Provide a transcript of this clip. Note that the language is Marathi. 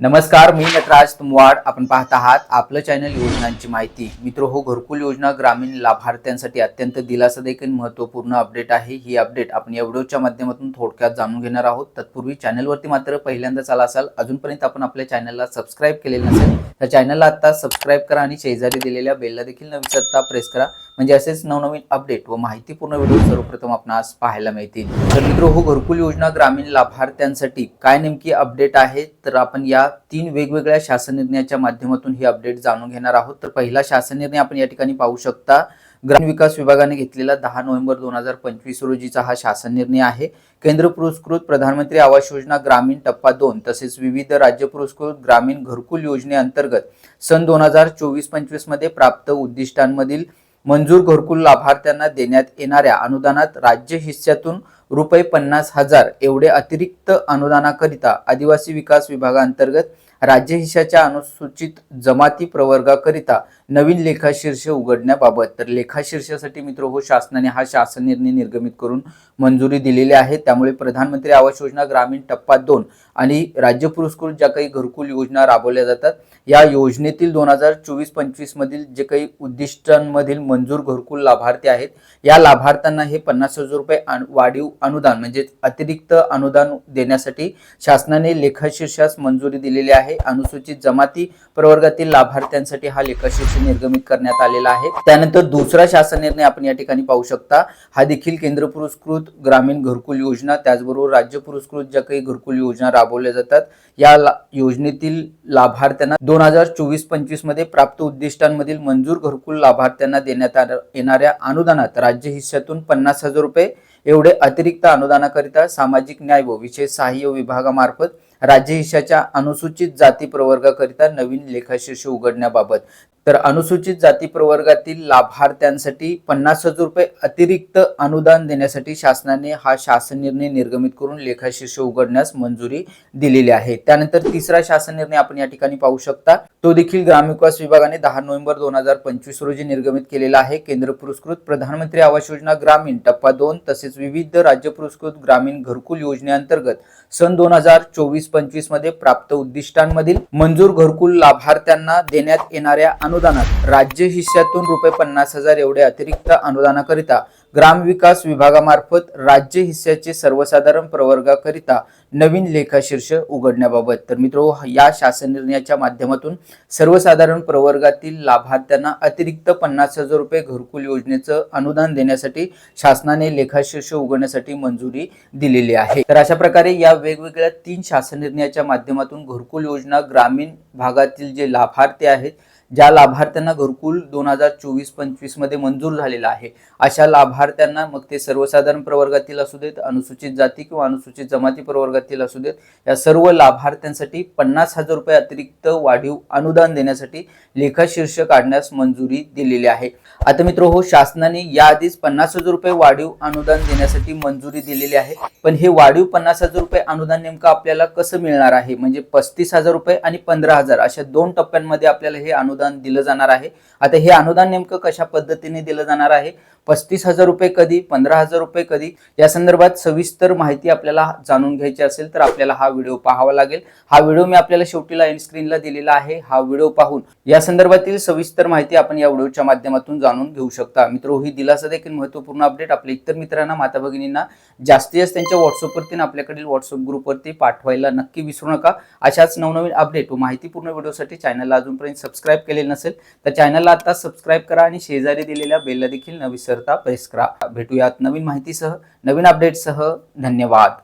नमस्कार मी नटराज तुमवाड. आपण पाहत आहात आपलं चॅनल योजनांची माहिती. मित्र हो घरकुल योजना ग्रामीण लाभार्थ्यांसाठी अत्यंत दिलासा देखील महत्त्वपूर्ण अपडेट आहे. ही अपडेट आपण या व्हिडिओच्या माध्यमातून थोडक्यात जाणून घेणार आहोत. तत्पूर्वी चॅनलवरती मात्र पहिल्यांदाच आला असाल अजूनपर्यंत आपण आपल्या चॅनलला सबस्क्राईब केलेलं नसेल तर चॅनलला आता सबस्क्राईब करा आणि शेजारी दिलेल्या बेलला देखील न विसरता प्रेस करा. म्हणजे असेच नवनवीन अपडेट व माहितीपूर्ण व्हिडिओ सर्वप्रथम आपणास पाहायला मिळतील. तर मित्र हो घरकुल योजना ग्रामीण लाभार्थ्यांसाठी काय नेमकी अपडेट आहे? तर आपण या तीन वेगवेगळ्या शासन निर्णयाच्या माध्यमातून ही अपडेट जाणून घेणार आहोत. तर पहिला शासन निर्णय आपण या ठिकाणी पाहू शकता. ग्रामीण विकास विभागाने घेतलेला दहा नोव्हेंबर दोन हजार पंचवीस रोजीचा हा शासन निर्णय आहे. केंद्र पुरस्कृत प्रधानमंत्री आवास योजना ग्रामीण टप्पा दोन तसेच विविध राज्य पुरस्कृत ग्रामीण घरकुल योजनेअंतर्गत सन दोन हजार चोवीस पंचवीसमध्ये प्राप्त उद्दिष्टांमधील मंजूर घरकुल लाभार्थ्यांना देण्यात येणाऱ्या अनुदानात राज्य हिस्स्यातून रुपये पन्नास हजार एवढे अतिरिक्त अनुदानाकरिता आदिवासी विकास विभागांतर्गत राज्य हिशाच्या अनुसूचित जमाती प्रवर्गाकरिता नवीन लेखाशीर्ष उघडण्याबाबत. तर लेखाशीर्षासाठी मित्र हो शासनाने हा शासन निर्णय निर्गमित करून मंजुरी दिलेली आहे. त्यामुळे प्रधानमंत्री आवास योजना ग्रामीण टप्पा दोन आणि राज्य पुरस्कृत ज्या काही घरकुल योजना राबवल्या जातात या योजनेतील दोन हजार चोवीस पंचवीस मधील जे काही उद्दिष्टांमधील मंजूर घरकुल लाभार्थी आहेत या लाभार्थ्यांना हे पन्नास हजार रुपये वाढीव अनुदान म्हणजे अतिरिक्त अनुदान देण्यासाठी शासनाने लेखाशीर्षास मंजुरी दिलेली आहे. अनुसूचित जमाती प्रवर्गातील लाभार्थ्यांसाठी हा लेखाशीर्ष निर्गमित करण्यात आलेला आहे. त्यानंतर दुसरा शासन निर्णय आपण या ठिकाणी पाहू शकता. हा देखील केंद्र पुरस्कृत ग्रामीण घरकुल योजना त्याचबरोबर राज्य पुरस्कृत ज्या काही घरकुल योजना राबवल्या जातात या ला- योजनेतील लाभार्थ्यांना दोन हजार चोवीस पंचवीसमध्ये प्राप्त उद्दिष्टांमधील मंजूर घरकुल लाभार्थ्यांना देण्यात येणाऱ्या अनुदानात राज्य हिस्स्यातून पन्नास हजार रुपये एवढे अतिरिक्त अनुदानाकरिता सामाजिक न्याय व विशेष सहाय्य विभागामार्फत राज्य हिशाच्या अनुसूचित जाती प्रवर्गाकरिता नवीन लेखाशीर्ष उघडण्याबाबत तर अनुसूचित जाती प्रवर्गातील लाभार्थ्यांसाठी पन्नास हजार रुपये अतिरिक्त अनुदान देण्यासाठी शासनाने हा शासन निर्णय निर्गमित करून लेखाशीर्ष उघडण्यास मंजुरी दिलेली आहे. त्यानंतर तिसरा शासन निर्णय आपण या ठिकाणी पाहू शकता. तो देखील ग्रामविकास विभागाने दहा नोव्हेंबर दोन हजार पंचवीस रोजी निर्गमित केलेला आहे. केंद्र पुरस्कृत प्रधानमंत्री आवास योजना ग्रामीण टप्पा दोन तसेच विविध राज्य पुरस्कृत ग्रामीण घरकुल योजनेअंतर्गत सन दोन हजार चोवीस पंचवीसमध्ये प्राप्त उद्दिष्टांमधील मंजूर घरकुल लाभार्थ्यांना देण्यात येणाऱ्या अनुदानात. राज्य हिस्स्यातून रुपये पन्नास हजार एवढे अतिरिक्त अनुदानाकरिता ग्रामविकास विभागामार्फत राज्य हिस्स्याचे सर्वसाधारण प्रवर्गाकरिता नवीन लेखाशीर्ष उघडण्याबाबत. तर मित्रो या शासन निर्णयाच्या माध्यमातून सर्वसाधारण प्रवर्गातील लाभार्थ्यांना अतिरिक्त पन्नास हजार रुपये घरकुल योजनेचं अनुदान देण्यासाठी शासनाने लेखाशीर्ष उघडण्यासाठी मंजुरी दिलेली आहे. तर अशा प्रकारे या वेगवेगळ्या तीन शासन निर्णयाच्या माध्यमातून घरकुल योजना ग्रामीण भागातील जे लाभार्थी आहेत ज्या लाभार्थ्यांना घरकुल दोन हजार चोवीस पंचवीसमध्ये मंजूर झालेला आहे अशा लाभार्थ्यांना मग ते सर्वसाधारण प्रवर्गातील असू देत अनुसूचित जाती किंवा अनुसूचित जमाती प्रवर्गातील असू देत या सर्व लाभार्थ्यांसाठी पन्नास हजार रुपये अतिरिक्त वाढीव अनुदान देण्यासाठी लेखाशीर्ष काढण्यास मंजुरी दिलेली आहे. आता मित्र हो शासनाने याआधीच पन्नास हजार रुपये वाढीव अनुदान देण्यासाठी मंजुरी दिलेली आहे. पण हे वाढीव पन्नास हजार रुपये अनुदान नेमकं आपल्याला कसं मिळणार आहे? म्हणजे पस्तीस हजार रुपये आणि पंधरा हजार अशा दोन टप्प्यांमध्ये आपल्याला हे अनुदान दिलं जाणार आहे. आता हे अनुदान नेमकं कशा पद्धतीने दिलं जाणार आहे? पस्तीस हजार रुपये कधी पंधरा हजार रुपये कधी? या संदर्भात सविस्तर माहिती आपल्याला जाणून घ्यायची असेल तर आपल्याला हा व्हिडिओ पाहावा लागेल. हा व्हिडिओ मी आपल्याला शेवटीला एंड स्क्रीनला दिलेला आहे. हा व्हिडिओ पाहून या संदर्भातील सविस्तर माहिती आपण या व्हिडिओच्या माध्यमातून जाणून घेऊ शकता. मित्र ही दिलासा देखील महत्त्वपूर्ण अपडेट आपल्या इतर मित्रांना माता भगिनींना जास्तीत जास्त त्यांच्या व्हॉट्सअपवरती आपल्याकडील व्हॉट्सअप ग्रुपवरती पाठवायला नक्की विसरू नका. अशाच नवनवीन अपडेट व माहितीपूर्ण व्हिडिओसाठी चॅनलला अजूनपर्यंत सबस्क्राईब केलेली नसेल तर चॅनलला आता सबस्क्राईब करा आणि शेजारी दिलेल्या बेलला देखील न विसरता प्रेस करा. भेटूयात नवीन माहितीसह नवीन अपडेटसह धन्यवाद.